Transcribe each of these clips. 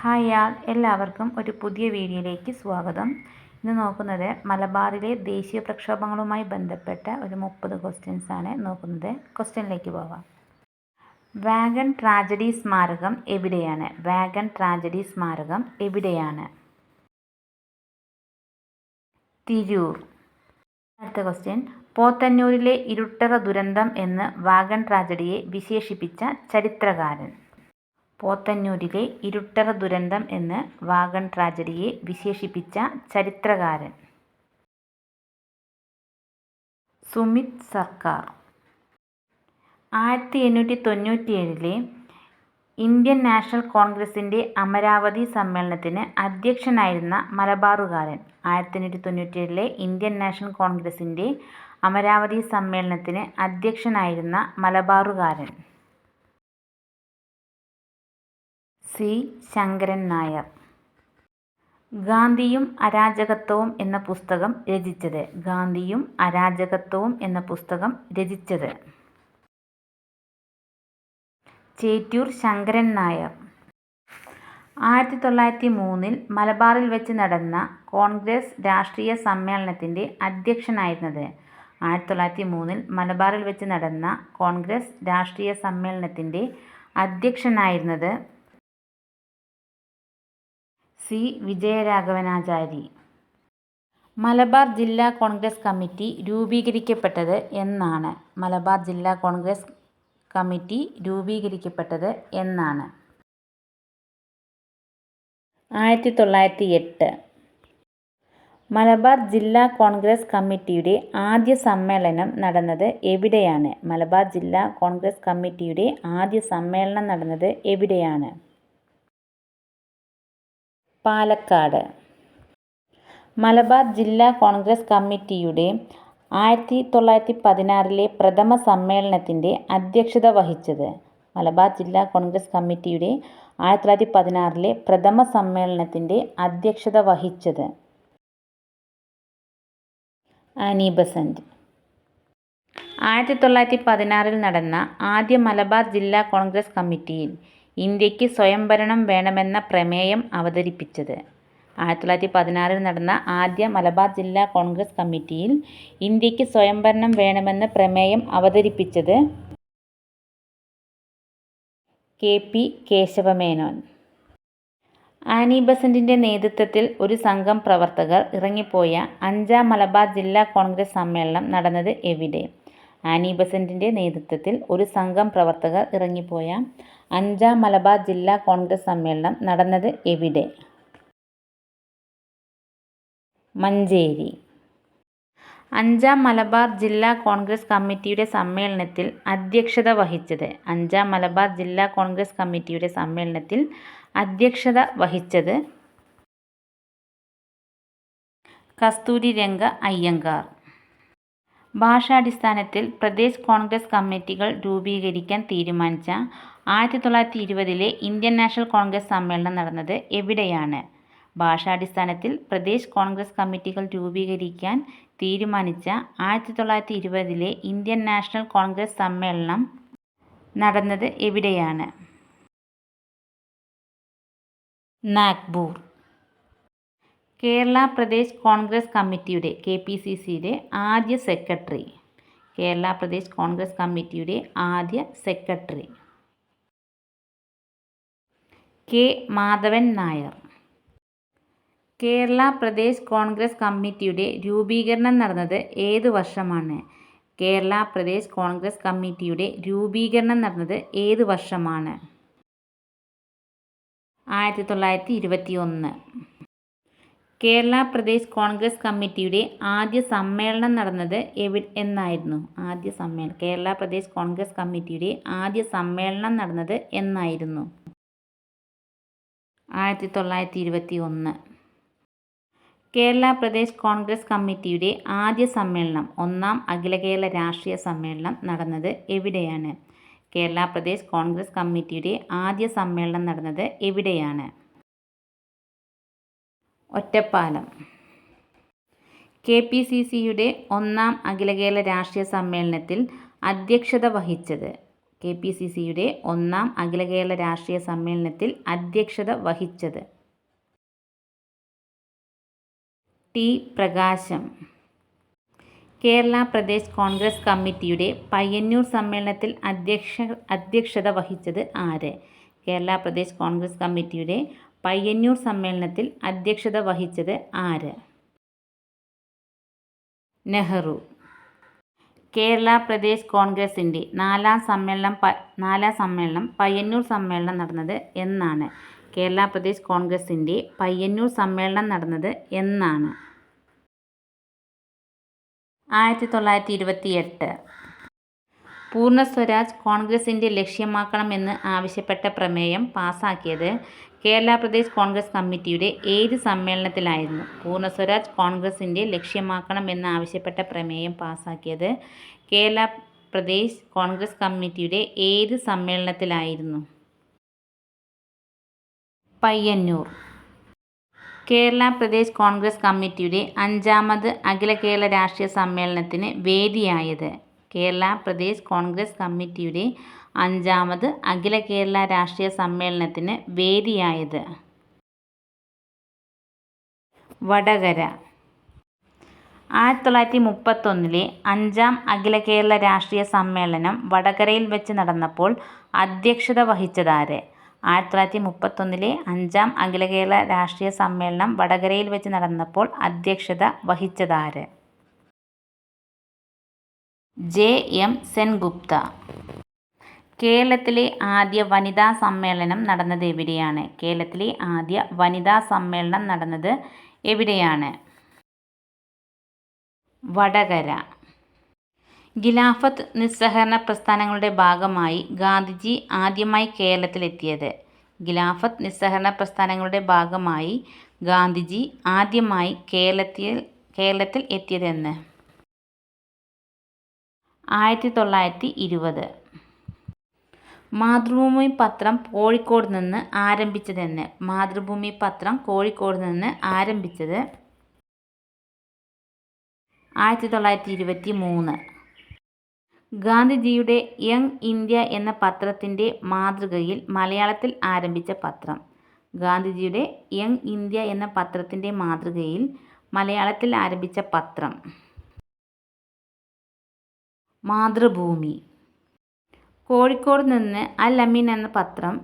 Hi ആൾ എല്ലാവർക്കും ഒരു പുതിയ വീഡിയോയിലേക്ക് സ്വാഗതം. ഇന്ന് നോക്കുന്നത് മലബാറിലെ ദേശീയ പ്രക്ഷോഭങ്ങളുമായി ബന്ധപ്പെട്ട ഒരു മുപ്പത് ക്വസ്റ്റ്യൻസ് ആണ് നോക്കുന്നത്. ക്വസ്റ്റ്യനിലേക്ക് പോവാം. വാഗൺ ട്രാജഡി സ്മാരകം എവിടെയാണ്? വാഗൺ ട്രാജഡി സ്മാരകം എവിടെയാണ്? തിരൂർ. അടുത്ത ക്വസ്റ്റ്യൻ പോത്തന്നൂരിലെ ഇരുട്ടറ ദുരന്തം എന്ന് വാഗൺ ട്രാജഡിയെ വിശേഷിപ്പിച്ച ചരിത്രകാരൻ. പോത്തന്നൂരിലെ ഇരുട്ടറ ദുരന്തം എന്ന് വാഗൺ ട്രാജഡിയെ വിശേഷിപ്പിച്ച ചരിത്രകാരൻ. സുമിത് സർക്കാർ. ആയിരത്തി എണ്ണൂറ്റി തൊണ്ണൂറ്റിയേഴിലെ ഇന്ത്യൻ നാഷണൽ കോൺഗ്രസിന്റെ അമരാവതി സമ്മേളനത്തിന് അധ്യക്ഷനായിരുന്ന മലബാറുകാരൻ. ആയിരത്തി എണ്ണൂറ്റി തൊണ്ണൂറ്റിയേഴിലെ ഇന്ത്യൻ നാഷണൽ കോൺഗ്രസിന്റെ അമരാവതി സമ്മേളനത്തിന് അധ്യക്ഷനായിരുന്ന മലബാറുകാരൻ. സി. ശങ്കരൻ നായർ. ഗാന്ധിയും അരാജകത്വവും എന്ന പുസ്തകം രചിച്ചത്. ഗാന്ധിയും അരാജകത്വവും എന്ന പുസ്തകം രചിച്ചത്. ചേറ്റൂർ ശങ്കരൻ നായർ. ആയിരത്തി തൊള്ളായിരത്തി മൂന്നിൽ മലബാറിൽ വെച്ച് നടന്ന കോൺഗ്രസ് രാഷ്ട്രീയ സമ്മേളനത്തിന്റെ അധ്യക്ഷനായിരുന്നത്. ആയിരത്തി തൊള്ളായിരത്തി മൂന്നിൽ മലബാറിൽ വെച്ച് നടന്ന കോൺഗ്രസ് രാഷ്ട്രീയ സമ്മേളനത്തിന്റെ അധ്യക്ഷനായിരുന്നത് സി. വിജയരാഘവനാചാരി. മലബാർ ജില്ലാ കോൺഗ്രസ് കമ്മിറ്റി രൂപീകരിക്കപ്പെട്ടത് എന്നാണ്. മലബാർ ജില്ലാ കോൺഗ്രസ് കമ്മിറ്റി രൂപീകരിക്കപ്പെട്ടത് എന്നാണ്. ആയിരത്തി തൊള്ളായിരത്തി എട്ട് മലബാർ ജില്ലാ കോൺഗ്രസ് കമ്മിറ്റിയുടെ ആദ്യ സമ്മേളനം നടന്നത് എവിടെയാണ്? മലബാർ ജില്ലാ കോൺഗ്രസ് കമ്മിറ്റിയുടെ ആദ്യ സമ്മേളനം നടന്നത് എവിടെയാണ്? പാലക്കാട്. മലബാർ ജില്ലാ കോൺഗ്രസ് കമ്മിറ്റിയുടെ ആയിരത്തി തൊള്ളായിരത്തി പതിനാറിലെ പ്രഥമ സമ്മേളനത്തിന്റെ അധ്യക്ഷത വഹിച്ചത് മലബാർ ജില്ലാ കോൺഗ്രസ് കമ്മിറ്റിയുടെ ആയിരത്തി തൊള്ളായിരത്തി പതിനാറിലെ പ്രഥമ സമ്മേളനത്തിന്റെ അധ്യക്ഷത വഹിച്ചത് ആനി ബസന്റ്. ആയിരത്തി തൊള്ളായിരത്തി പതിനാറിൽ നടന്ന ആദ്യ മലബാർ ജില്ലാ കോൺഗ്രസ് കമ്മിറ്റിയിൽ ഇന്ത്യയ്ക്ക് സ്വയംഭരണം വേണമെന്ന പ്രമേയം അവതരിപ്പിച്ചത്. ആയിരത്തി തൊള്ളായിരത്തി പതിനാറിൽ നടന്ന ആദ്യ മലബാർ ജില്ലാ കോൺഗ്രസ് കമ്മിറ്റിയിൽ ഇന്ത്യയ്ക്ക് സ്വയംഭരണം വേണമെന്ന പ്രമേയം അവതരിപ്പിച്ചത് കെ പി കേശവമേനോൻ. ആനി ബസന്റിന്റെ നേതൃത്വത്തിൽ ഒരു സംഘം പ്രവർത്തകർ ഇറങ്ങിപ്പോയ അഞ്ചാം മലബാർ ജില്ലാ കോൺഗ്രസ് സമ്മേളനം നടന്നത് എവിടെ? ആനി ബസന്റിന്റെ നേതൃത്വത്തിൽ ഒരു സംഘം പ്രവർത്തകർ ഇറങ്ങിപ്പോയ അഞ്ചാം മലബാർ ജില്ലാ കോൺഗ്രസ് സമ്മേളനം നടന്നത് എവിടെ? മഞ്ചേരി. അഞ്ചാം മലബാർ ജില്ലാ കോൺഗ്രസ് കമ്മിറ്റിയുടെ സമ്മേളനത്തിൽ അധ്യക്ഷത വഹിച്ചത് അഞ്ചാം മലബാർ ജില്ലാ കോൺഗ്രസ് കമ്മിറ്റിയുടെ സമ്മേളനത്തിൽ അധ്യക്ഷത വഹിച്ചത് കസ്തൂരിരംഗ അയ്യങ്കാർ. ഭാഷാടിസ്ഥാനത്തിൽ പ്രദേശ് കോൺഗ്രസ് കമ്മിറ്റികൾ രൂപീകരിക്കാൻ തീരുമാനിച്ച ആയിരത്തി തൊള്ളായിരത്തി ഇരുപതിലെ ഇന്ത്യൻ നാഷണൽ കോൺഗ്രസ് സമ്മേളനം നടന്നത് എവിടെയാണ്? ഭാഷാടിസ്ഥാനത്തിൽ പ്രദേശ് കോൺഗ്രസ് കമ്മിറ്റികൾ രൂപീകരിക്കാൻ തീരുമാനിച്ച ആയിരത്തി തൊള്ളായിരത്തി ഇരുപതിലെ ഇന്ത്യൻ നാഷണൽ കോൺഗ്രസ് സമ്മേളനം നടന്നത് എവിടെയാണ്? നാഗ്പൂർ. കേരള പ്രദേശ് കോൺഗ്രസ് കമ്മിറ്റിയുടെ കെ പി സി സിയുടെ ആദ്യ സെക്രട്ടറി. കേരള പ്രദേശ് കോൺഗ്രസ് കമ്മിറ്റിയുടെ ആദ്യ സെക്രട്ടറി. കെ മാധവൻ നായർ. കേരള പ്രദേശ് കോൺഗ്രസ് കമ്മിറ്റിയുടെ രൂപീകരണം നടന്നത് ഏത് വർഷമാണ്? കേരള പ്രദേശ് കോൺഗ്രസ് കമ്മിറ്റിയുടെ രൂപീകരണം നടന്നത് ഏത് വർഷമാണ്? ആയിരത്തി തൊള്ളായിരത്തി ഇരുപത്തി ഒന്ന് കേരള പ്രദേശ് കോൺഗ്രസ് കമ്മിറ്റിയുടെ ആദ്യ സമ്മേളനം നടന്നത് എവി എന്നായിരുന്നു? ആദ്യ സമ്മേളനം കേരള പ്രദേശ് കോൺഗ്രസ് കമ്മിറ്റിയുടെ ആദ്യ സമ്മേളനം നടന്നത് എന്നായിരുന്നു. ആയിരത്തി തൊള്ളായിരത്തി ഇരുപത്തി ഒന്ന് കേരള പ്രദേശ് കോൺഗ്രസ് കമ്മിറ്റിയുടെ ആദ്യ സമ്മേളനം ഒന്നാം അഖില കേരള രാഷ്ട്രീയ സമ്മേളനം നടന്നത് എവിടെയാണ്? കേരള പ്രദേശ് കോൺഗ്രസ് കമ്മിറ്റിയുടെ ആദ്യ സമ്മേളനം നടന്നത് എവിടെയാണ്? ഒറ്റപ്പാലം. കെ പി സി സിയുടെ ഒന്നാം അഖില കേരള രാഷ്ട്രീയ സമ്മേളനത്തിൽ അധ്യക്ഷത വഹിച്ചത് കെ പി സി സിയുടെ ഒന്നാം അഖില കേരള രാഷ്ട്രീയ സമ്മേളനത്തിൽ അധ്യക്ഷത വഹിച്ചത്. ടി പ്രകാശം. കേരള പ്രദേശ് കോൺഗ്രസ് കമ്മിറ്റിയുടെ പയ്യന്നൂർ സമ്മേളനത്തിൽ അധ്യക്ഷ അധ്യക്ഷത വഹിച്ചത് ആര്? കേരള പ്രദേശ് കോൺഗ്രസ് കമ്മിറ്റിയുടെ പയ്യന്നൂർ സമ്മേളനത്തിൽ അധ്യക്ഷത വഹിച്ചത് ആര്? നെഹ്റു. കേരള പ്രദേശ് കോൺഗ്രസിന്റെ നാലാം സമ്മേളനം നാലാം സമ്മേളനം പയ്യന്നൂർ സമ്മേളനം നടന്നത് എന്നാണ്. കേരള പ്രദേശ് കോൺഗ്രസിന്റെ പയ്യന്നൂർ സമ്മേളനം നടന്നത് എന്നാണ്. ആയിരത്തി തൊള്ളായിരത്തി ഇരുപത്തി എട്ട് പൂർണ സ്വരാജ് കോൺഗ്രസിന്റെ ലക്ഷ്യമാക്കണമെന്ന് ആവശ്യപ്പെട്ട പ്രമേയം പാസാക്കിയത് കേരള പ്രദേശ് കോൺഗ്രസ് കമ്മിറ്റിയുടെ ഏത് സമ്മേളനത്തിലായിരുന്നു? പൂർണ സ്വരാജ് കോൺഗ്രസിന്റെ ലക്ഷ്യമാക്കണമെന്ന് ആവശ്യപ്പെട്ട പ്രമേയം പാസാക്കിയത് കേരള പ്രദേശ് കോൺഗ്രസ് കമ്മിറ്റിയുടെ ഏത് സമ്മേളനത്തിലായിരുന്നു? പയ്യന്നൂർ. കേരള പ്രദേശ് കോൺഗ്രസ് കമ്മിറ്റിയുടെ അഞ്ചാമത് അഖില കേരള രാഷ്ട്രീയ സമ്മേളനത്തിന് വേദിയായത് കേരള പ്രദേശ് കോൺഗ്രസ് കമ്മിറ്റിയുടെ അഞ്ചാമത് അഖില കേരള രാഷ്ട്രീയ സമ്മേളനത്തിന് വേദിയായത് വടകര. ആയിരത്തി തൊള്ളായിരത്തി മുപ്പത്തൊന്നിലെ അഞ്ചാം അഖില കേരള രാഷ്ട്രീയ സമ്മേളനം വടകരയിൽ വെച്ച് നടന്നപ്പോൾ അധ്യക്ഷത വഹിച്ചതാര്? ആയിരത്തി തൊള്ളായിരത്തി മുപ്പത്തൊന്നിലെ അഞ്ചാം അഖില കേരള രാഷ്ട്രീയ സമ്മേളനം വടകരയിൽ വെച്ച് നടന്നപ്പോൾ അധ്യക്ഷത വഹിച്ചതാര്? J M Sengupta. കേരളത്തിലെ ആദ്യ വനിതാ സമ്മേളനം നടന്നത് എവിടെയാണ്? കേരളത്തിലെ ആദ്യ വനിതാ സമ്മേളനം നടന്നത് എവിടെയാണ്? വടകര. ഖിലാഫത്ത് നിസ്സഹകരണ പ്രസ്ഥാനങ്ങളുടെ ഭാഗമായി ഗാന്ധിജി ആദ്യമായി കേരളത്തിലെത്തിയത്. ഖിലാഫത്ത് നിസ്സഹകരണ പ്രസ്ഥാനങ്ങളുടെ ഭാഗമായി ഗാന്ധിജി ആദ്യമായി കേരളത്തിൽ കേരളത്തിൽ എത്തിയതെന്ന്. ആയിരത്തി തൊള്ളായിരത്തി ഇരുപത് മാതൃഭൂമി പത്രം കോഴിക്കോട് നിന്ന് ആരംഭിച്ചതെന്ന് മാതൃഭൂമി പത്രം കോഴിക്കോട് നിന്ന് ആരംഭിച്ചത് ആയിരത്തി തൊള്ളായിരത്തി ഇരുപത്തി മൂന്ന് ഗാന്ധിജിയുടെ യങ് ഇന്ത്യ എന്ന പത്രത്തിന്റെ മാതൃകയിൽ മലയാളത്തിൽ ആരംഭിച്ച പത്രം. ഗാന്ധിജിയുടെ യങ് ഇന്ത്യ എന്ന പത്രത്തിന്റെ മാതൃകയിൽ മലയാളത്തിൽ ആരംഭിച്ച പത്രം. മാതൃഭൂമി. കോഴിക്കോട് നിന്ന് അൽ അമീൻ എന്ന പത്രം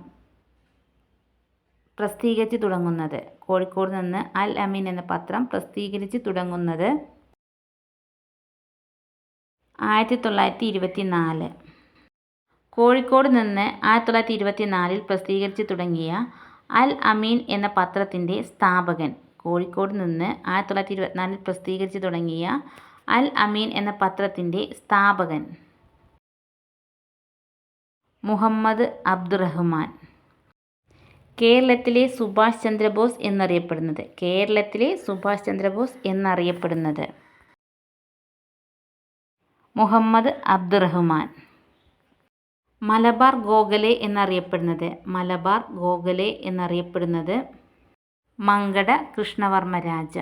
പ്രസിദ്ധീകരിച്ച് തുടങ്ങുന്നത്. കോഴിക്കോട് നിന്ന് അൽ അമീൻ എന്ന പത്രം പ്രസിദ്ധീകരിച്ച് തുടങ്ങുന്നത് ആയിരത്തി തൊള്ളായിരത്തി ഇരുപത്തി നാല് കോഴിക്കോട് നിന്ന് ആയിരത്തി തൊള്ളായിരത്തി ഇരുപത്തി നാലിൽ പ്രസിദ്ധീകരിച്ച് തുടങ്ങിയ അൽ അമീൻ എന്ന പത്രത്തിന്റെ സ്ഥാപകൻ കോഴിക്കോട് നിന്ന് ആയിരത്തി തൊള്ളായിരത്തി ഇരുപത്തിനാലിൽ പ്രസിദ്ധീകരിച്ച് തുടങ്ങിയ അൽ അമീൻ എന്ന പത്രത്തിന്റെ സ്ഥാപകൻ. മുഹമ്മദ് അബ്ദുറഹ്മാൻ. കേരളത്തിലെ സുഭാഷ് ചന്ദ്രബോസ് എന്നറിയപ്പെടുന്നത്. കേരളത്തിലെ സുഭാഷ് ചന്ദ്രബോസ് എന്നറിയപ്പെടുന്നത്. മുഹമ്മദ് അബ്ദുറഹ്മാൻ. മലബാർ ഗോഖലെ എന്നറിയപ്പെടുന്നത്. മലബാർ ഗോഖലെ എന്നറിയപ്പെടുന്നത് മങ്കട കൃഷ്ണവർമ്മ രാജ.